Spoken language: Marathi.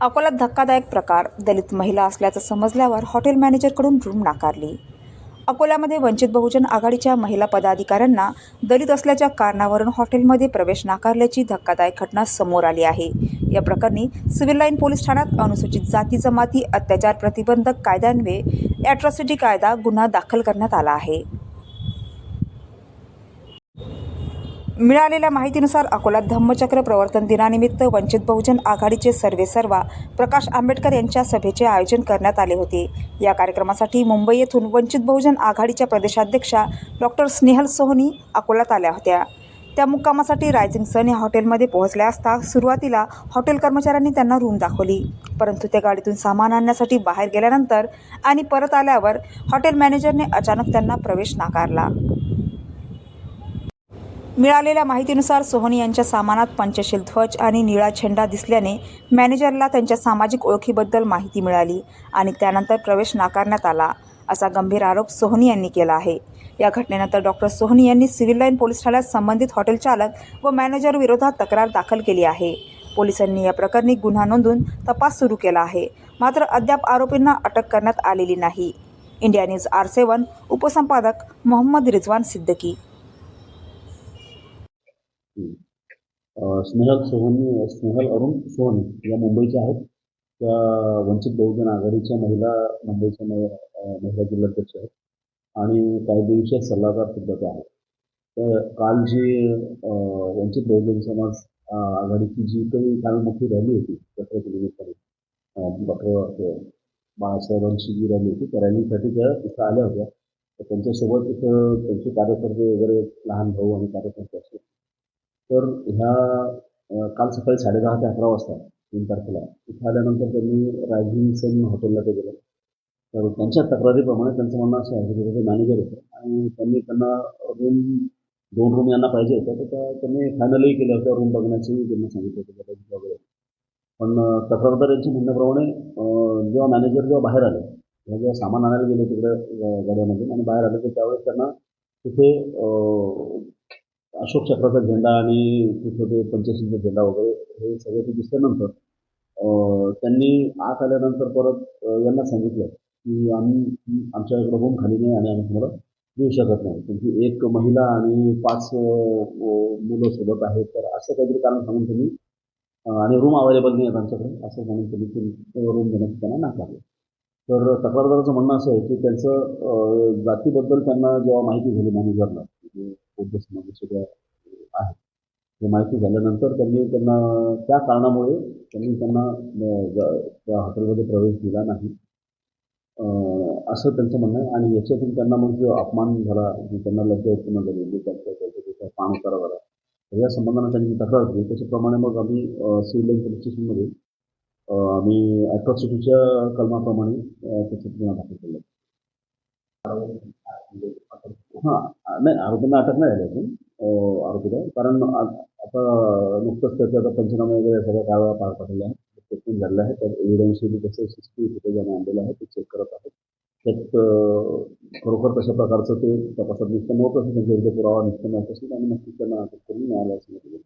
अकोल्यात धक्कादायक प्रकार. दलित महिला असल्याचं समजल्यावर हॉटेल मॅनेजरकडून रूम नाकारली. अकोल्यामध्ये वंचित बहुजन आघाडीच्या महिला पदाधिकाऱ्यांना दलित असल्याच्या कारणावरून हॉटेलमध्ये प्रवेश नाकारल्याची धक्कादायक घटना समोर आली आहे. या प्रकरणी सिव्हिल लाईन पोलीस ठाण्यात अनुसूचित जाती जमाती अत्याचार प्रतिबंधक कायद्यान्वये ॲट्रॉसिटी कायदा गुन्हा दाखल करण्यात आला आहे. मिळालेल्या माहितीनुसार अकोला धम्मचक्र प्रवर्तन दिनानिमित्त वंचित बहुजन आघाडीचे सर्वेसर्वा प्रकाश आंबेडकर यांच्या सभेचे आयोजन करण्यात आले होते. या कार्यक्रमासाठी मुंबई येथून वंचित बहुजन आघाडीच्या प्रदेशाध्यक्षा डॉक्टर स्नेहल सोहनी अकोल्यात आल्या होत्या. त्या मुक्कामासाठी रायझिंग सन या हॉटेलमध्ये पोहोचल्या असता सुरुवातीला हॉटेल कर्मचाऱ्यांनी त्यांना रूम दाखवली. परंतु त्या गाडीतून सामान आणण्यासाठी बाहेर गेल्यानंतर आणि परत आल्यावर हॉटेल मॅनेजरने अचानक त्यांना प्रवेश नाकारला. मिळालेल्या माहितीनुसार सोहनी यांच्या सामानात पंचशील ध्वज आणि निळा झेंडा दिसल्याने मॅनेजरला त्यांच्या सामाजिक ओळखीबद्दल माहिती मिळाली आणि त्यानंतर प्रवेश नाकारण्यात आला असा गंभीर आरोप सोहनी यांनी केला आहे. या घटनेनंतर डॉक्टर सोहनी यांनी सिव्हिल लाईन पोलीस ठाण्यात संबंधित हॉटेल चालक व मॅनेजर विरोधात तक्रार दाखल केली आहे. पोलिसांनी या प्रकरणी गुन्हा नोंदून तपास सुरू केला आहे. मात्र अद्याप आरोपींना अटक करण्यात आलेली नाही. इंडिया न्यूज आर सेवन उपसंपादक मोहम्मद रिजवान सिद्दकी. स्नेहल सोहनी स्नेहल अरुण सोहनी या मुंबईच्या आहेत. त्या वंचित बहुजन आघाडीच्या महिला मुंबईच्या महिला जिल्हाध्यक्ष आहेत. आणि कायदेविषयक सल्लागार सुद्धा त्या आहेत तर काल जी वंचित बहुजन समाज आघाडीची जी काही कालमुखी रॅली होती दसऱ्याच्या निमित्ताने डॉक्टर बाळासाहेबांची जी रॅली होती त्या रॅलीसाठी त्या तिथं आल्या होत्या. तर त्यांच्यासोबत तिथं त्यांचे कार्यकर्ते वगैरे लहान भाऊ आणि कार्यकर्ते असले तर ह्या काल सकाळी साडेदहा ते अकरा वाजता तीन तारखेला इथं आल्यानंतर त्यांनी रायझिंग सन हॉटेलला ते गेलं. तर त्यांच्या तक्रारीप्रमाणे त्यांचं म्हणणं असं आहे की मॅनेजर होते आणि त्यांनी त्यांना रूम दोन रूम यांना पाहिजे होतं तर त्यांनी फायनलही केलं होतं रूम बघण्याचंही त्यांना सांगितलं होतं त्या वगैरे. पण तक्रारदार यांच्या म्हणण्याप्रमाणे जेव्हा मॅनेजर जेव्हा बाहेर आले तेव्हा जेव्हा सामान आणायला गेले तिकडे गाड्यामध्ये आणि बाहेर आले तर त्यावेळेस त्यांना तिथे अशोक चक्राचा झेंडा आणि तिथं ते पंचशीलचा झेंडा वगैरे हे सगळं ते दिसल्यानंतर त्यांनी आत आल्यानंतर परत यांना सांगितलं की आम्ही आमच्याकडे रूम खाली नाही आणि आम्ही तुम्हाला देऊ शकत नाही. त्यांची एक महिला आणि पाच मुलं सोबत आहेत तर असं काहीतरी कारण सांगून त्यांनी आणि रूम अवेलेबल नाही आहेत आमच्याकडे असं म्हणून त्यांनी रूम देण्याचं त्यांना नाकारलं. तर तक्रारदाराचं म्हणणं असं आहे की त्यांचं जातीबद्दल त्यांना जेव्हा माहिती झाली मॅनेजरला की बौद्ध ज्या आहेत हे माहिती झाल्यानंतर त्यांनी त्यांना त्या कारणामुळे त्यांनी त्यांना त्या हॉटेलमध्ये प्रवेश दिला नाही. असं त्यांचं म्हणणं आहे. आणि याच्यातून त्यांना मग जो अपमान झाला त्यांना लज्जा उत्पन्न त्यांच्या त्याच्या पाण उतारा झाला या संबंधानं त्यांनी तक्रार केली त्याच्याप्रमाणे मग आम्ही सिव्हिल लाईन पोलीस स्टेशनमध्ये आम्ही ॲट्रॉसिटीच्या कलमाप्रमाणे अं, गुन्हा दाखल केला. हां. नाही आरोपींना अटक नाही झाली अजून. अं, आरोपीला कारण आ- आता नुकतंच त्याचं आता पंचनामा वगैरे सगळ्या कारवाया पार पडलेल्या आहेत. स्टेटमेंट झालेलं आहे. तर एव्हिडन्शियली कसं सिस्टी सी टी फुटेज आम्ही आणलेलं आहे. ते चेक करत आहेत. त्यात अं, खरोखर कशा प्रकारचं ते तपासात निष्पन्न होत असेल त्यांच्या विरुद्ध पुरावा निष्पन्न होत असेल आणि नक्कीच त्यांना अटक करून न्यायालयासमोर दिलं